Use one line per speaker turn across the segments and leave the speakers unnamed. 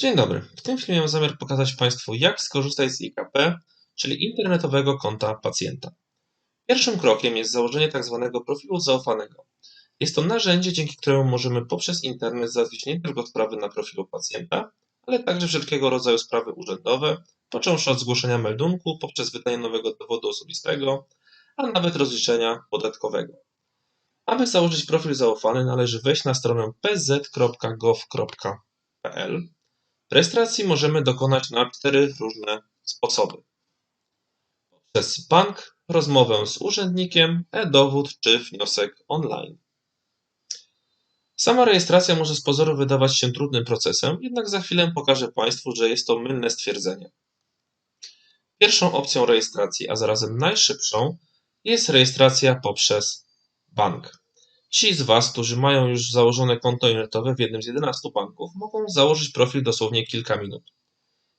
Dzień dobry. W tym filmie mam zamiar pokazać Państwu, jak skorzystać z IKP, czyli internetowego konta pacjenta. Pierwszym krokiem jest założenie tzw. Tak profilu zaufanego. Jest to narzędzie, dzięki któremu możemy poprzez internet załatwić nie tylko sprawy na profilu pacjenta, ale także wszelkiego rodzaju sprawy urzędowe, począwszy od zgłoszenia meldunku, poprzez wydanie nowego dowodu osobistego, a nawet rozliczenia podatkowego. Aby założyć profil zaufany, należy wejść na stronę pz.gov.pl Rejestracji możemy dokonać na cztery różne sposoby: przez bank, rozmowę z urzędnikiem, e-dowód czy wniosek online. Sama rejestracja może z pozoru wydawać się trudnym procesem, jednak za chwilę pokażę Państwu, że jest to mylne stwierdzenie. Pierwszą opcją rejestracji, a zarazem najszybszą, jest rejestracja poprzez bank. Ci z Was, którzy mają już założone konto internetowe w jednym z 11 banków, mogą założyć profil dosłownie kilka minut.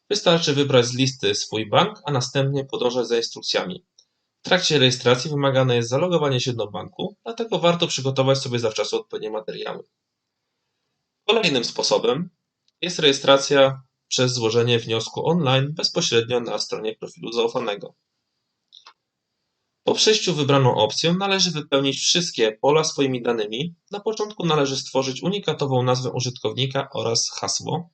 Wystarczy wybrać z listy swój bank, a następnie podążać za instrukcjami. W trakcie rejestracji wymagane jest zalogowanie się do banku, dlatego warto przygotować sobie zawczasu odpowiednie materiały. Kolejnym sposobem jest rejestracja przez złożenie wniosku online bezpośrednio na stronie profilu zaufanego. Po przejściu wybraną opcję należy wypełnić wszystkie pola swoimi danymi. Na początku należy stworzyć unikatową nazwę użytkownika oraz hasło.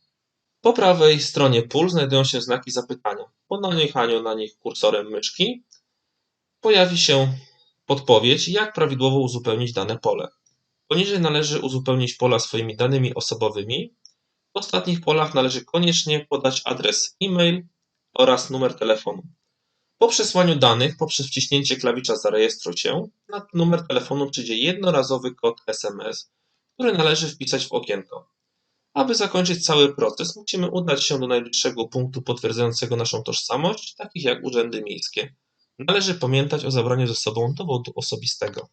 Po prawej stronie pól znajdują się znaki zapytania. Po najechaniu na nich kursorem myszki pojawi się podpowiedź, jak prawidłowo uzupełnić dane pole. Poniżej należy uzupełnić pola swoimi danymi osobowymi. W ostatnich polach należy koniecznie podać adres e-mail oraz numer telefonu. Po przesłaniu danych poprzez wciśnięcie klawisza Zarejestruj się na numer telefonu przyjdzie jednorazowy kod SMS, który należy wpisać w okienko. Aby zakończyć cały proces, musimy udać się do najbliższego punktu potwierdzającego naszą tożsamość, takich jak urzędy miejskie. Należy pamiętać o zabraniu ze sobą dowodu osobistego.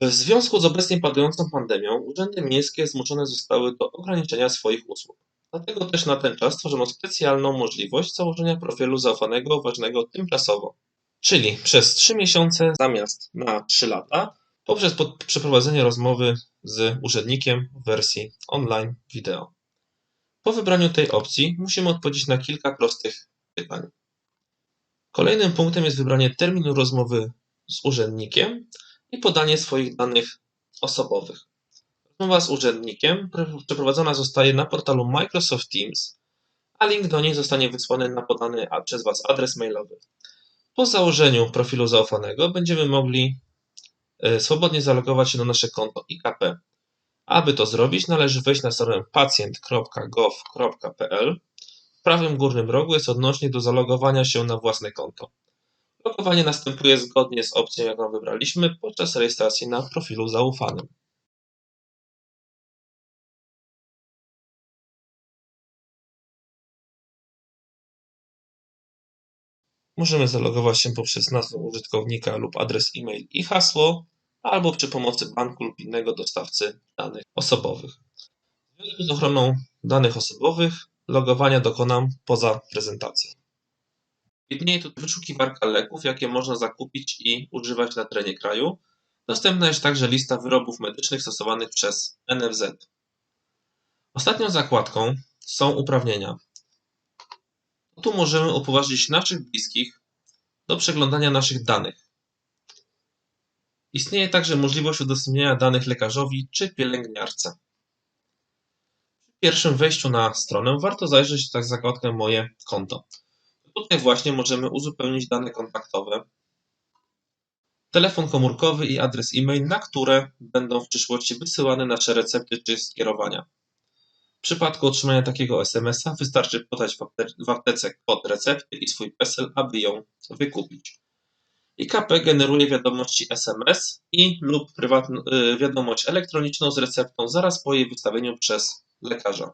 W związku z obecnie panującą pandemią, urzędy miejskie zmuszone zostały do ograniczenia swoich usług. Dlatego też na ten czas stworzono specjalną możliwość założenia profilu zaufanego ważnego tymczasowo, czyli przez 3 miesiące zamiast na 3 lata, poprzez przeprowadzenie rozmowy z urzędnikiem w wersji online wideo. Po wybraniu tej opcji musimy odpowiedzieć na kilka prostych pytań. Kolejnym punktem jest wybranie terminu rozmowy z urzędnikiem i podanie swoich danych osobowych. Rozmowa z urzędnikiem przeprowadzona zostaje na portalu Microsoft Teams, a link do niej zostanie wysłany na podany przez Was adres mailowy. Po założeniu profilu zaufanego będziemy mogli e, swobodnie zalogować się na nasze konto IKP. Aby to zrobić, należy wejść na stronę pacjent.gov.pl. W prawym górnym rogu jest odnośnik do zalogowania się na własne konto. Logowanie następuje zgodnie z opcją, jaką wybraliśmy podczas rejestracji na profilu zaufanym. Możemy zalogować się poprzez nazwę użytkownika lub adres e-mail i hasło, albo przy pomocy banku lub innego dostawcy danych osobowych. W związku z ochroną danych osobowych logowania dokonam poza prezentacją. Widnieje tu wyszukiwarka leków, jakie można zakupić i używać na terenie kraju. Dostępna jest także lista wyrobów medycznych stosowanych przez NFZ. Ostatnią zakładką są uprawnienia. Tu możemy upoważnić naszych bliskich do przeglądania naszych danych. Istnieje także możliwość udostępnienia danych lekarzowi czy pielęgniarce. Przy pierwszym wejściu na stronę warto zajrzeć w zakładkę Moje konto. Tutaj właśnie możemy uzupełnić dane kontaktowe, telefon komórkowy i adres e-mail, na które będą w przyszłości wysyłane nasze recepty czy skierowania. W przypadku otrzymania takiego SMS-a wystarczy podać w aptece kod recepty i swój PESEL, aby ją wykupić. IKP generuje wiadomości SMS i lub prywatną y, wiadomość elektroniczną z receptą zaraz po jej wystawieniu przez lekarza.